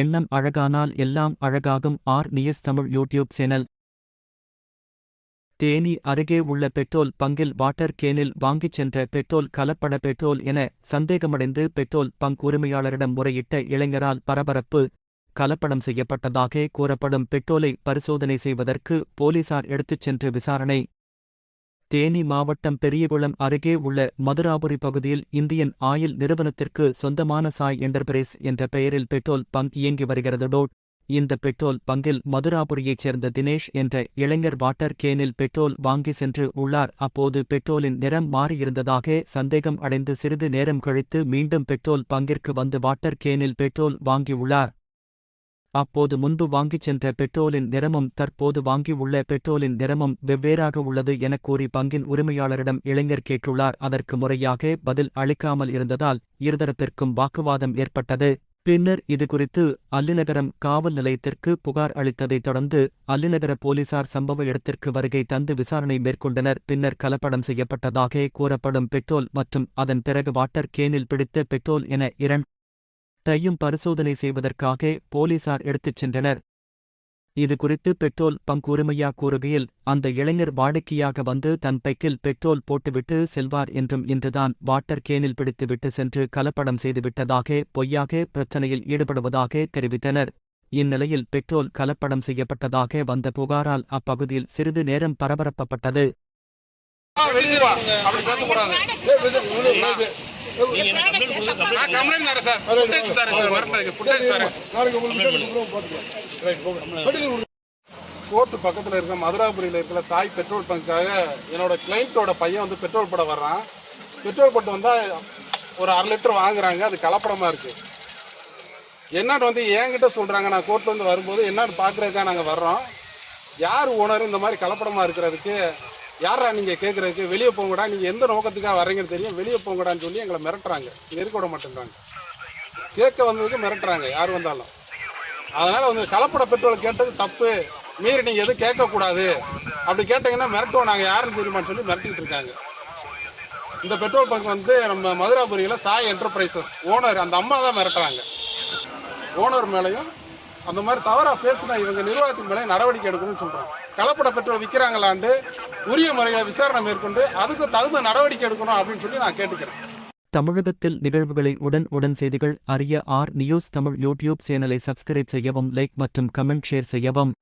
எண்ணம் அழகானால் எல்லாம் அழகாகும். R. News Tamil YouTube channel. Theni அருகே உள்ள பெட்ரோல் பங்கில் வாட்டர் கேனில் வாங்கிச் சென்ற பெட்ரோல் கலப்பட பெட்ரோல் என சந்தேகமடைந்து பெட்ரோல் பங்க் உரிமையாளரிடம் முறையிட்ட இளைஞரால் பரபரப்பு கலப்படம் செய்யப்பட்டதாக கூறப்படும். பெட்ரோலை பரிசோதனை செய்வதற்கு போலீசார் எடுத்துச் சென்று விசாரணை தேனி மாவட்டம் பெரியகுளம் அருகே உள்ள மதுராபுரி பகுதியில் இந்தியன் ஆயில் நிறுவனத்திற்கு சொந்தமான சாய் என்டர்பிரைஸ் என்ற பெயரில் பெட்ரோல் பங்க் இயங்கி வருகிறது. டோட் இந்த பெட்ரோல் பங்கில் மதுராபுரியைச் சேர்ந்த தினேஷ் என்ற இளைஞர் வாட்டர் கேனில் பெட்ரோல் வாங்கி சென்று உள்ளார். அப்போது பெட்ரோலின் நிறம் மாறியிருந்ததாக சந்தேகம் அடைந்து சிறிது நேரம் கழித்து மீண்டும் பெட்ரோல் பங்கிற்கு வந்து வாட்டர் கேனில் பெட்ரோல் வாங்கியுள்ளார் அப்போது முன்பு வாங்கிச் சென்ற பெட்ரோலின் நிறமும் தற்போது வாங்கியுள்ள பெட்ரோலின் நிறமும் வெவ்வேறாக உள்ளது எனக் கூறி பங்கின் உரிமையாளரிடம் இளைஞர் கேட்டுள்ளார். அதற்கு முறையாக பதில் அளிக்காமல் இருந்ததால் இருதரப்பிற்கும் வாக்குவாதம் ஏற்பட்டது. பின்னர் இதுகுறித்து அல்லிநகரம் காவல் நிலையத்திற்கு புகார் அளித்ததைத் தொடர்ந்து அல்லிநகர போலீசார் சம்பவ இடத்திற்கு வருகை தந்து விசாரணை மேற்கொண்டனர். பின்னர் கலப்படம் செய்யப்பட்டதாக கூறப்படும் பெட்ரோல் மற்றும் அதன் பிறகு வாட்டர் கேனில் பிடித்த பெட்ரோல் என டையும் பரிசோதனை செய்வதற்காக போலீசார் எடுத்துச் சென்றனர். இது குறித்து பெட்ரோல் பங்க் உரிமையா கூறுகையில் அந்த இளைஞர் வாடிக்கையாக வந்து தன் பைக்கில் பெட்ரோல் போட்டுவிட்டு செல்வார் என்றும் இன்றுதான் வாட்டர் கேனில் பிடித்துவிட்டு சென்று கலப்படம் செய்துவிட்டதாக பொய்யாக பிரச்சனையில் ஈடுபடுவதாக தெரிவித்தனர். இந்நிலையில் பெட்ரோல் கலப்படம் செய்யப்பட்டதாக வந்த புகாரால் அப்பகுதியில் சிறிது நேரம் பரபரப்பப்பட்டது. கோர்ட்டு பக்கத்தில் இருக்க மதுராபுரியில் இருக்கிற சாய் பெட்ரோல் பங்க்காக என்னோட கிளைண்ட்டோட பையன் வந்து பெட்ரோல் போட வர்றான். பெட்ரோல் போட்டு வந்தால் ஒரு அரை லிட்டர் வாங்குறாங்க. அது கலப்படமாக இருக்குது என்னன்னு வந்து என்கிட்ட சொல்கிறாங்க நான் கோர்ட்ல இருந்து வரும்போது என்னன்னு பார்க்குறதுக்காக நாங்கள் வர்றோம். யார் ஓனர் இந்த மாதிரி கலப்படமாக இருக்கிறதுக்கு யாரா நீங்கள் கேட்குறதுக்கு வெளியே போங்கடா. நீங்கள் எந்த நோக்கத்துக்காக வரீங்கன்னு தெரியும். வெளியே போங்கடான்னு சொல்லி எங்களை மிரட்டுறாங்க. இங்க இருக்க விட மாட்டேங்கிறாங்க கேட்க வந்ததுக்கு மிரட்டுறாங்க யார் வந்தாலும். அதனால் வந்து கலப்பட பெட்ரோல் கேட்டது தப்பு. மீறி நீங்கள் எதுவும் கேட்கக்கூடாது. அப்படி கேட்டிங்கன்னா மிரட்டுவோம். நாங்கள் யாருன்னு தெரியுமான்னு சொல்லி மிரட்டிக்கிட்டு இருக்காங்க. இந்த பெட்ரோல் பங்க் வந்து நம்ம மதுராபுரியில் சாய் என்டர்பிரைசஸ் ஓனர் அந்த அம்மா தான் மிரட்டுறாங்க. ஓனர் மேலேயும் அந்த மாதிரி தவறாக பேசின இவங்க நிர்வாகத்தின் மேலே நடவடிக்கை எடுக்கணும்னு சொல்கிறாங்க கலப்பட பெட்ரோல் விற்கிறாங்களாண்டு உரிய முறையில் விசாரணை மேற்கொண்டு அதுக்கு தகுந்த நடவடிக்கை எடுக்கணும் அப்படின்னு சொல்லி நான் கேட்டுக்கிறேன். தமிழகத்தில் நிகழ்வுகளை உடன் உடன் செய்திகள் அறிய ஆர் நியூஸ் தமிழ் யூடியூப் சேனலை சப்ஸ்கிரைப் செய்யவும் லைக் மற்றும் கமெண்ட் ஷேர் செய்யவும்.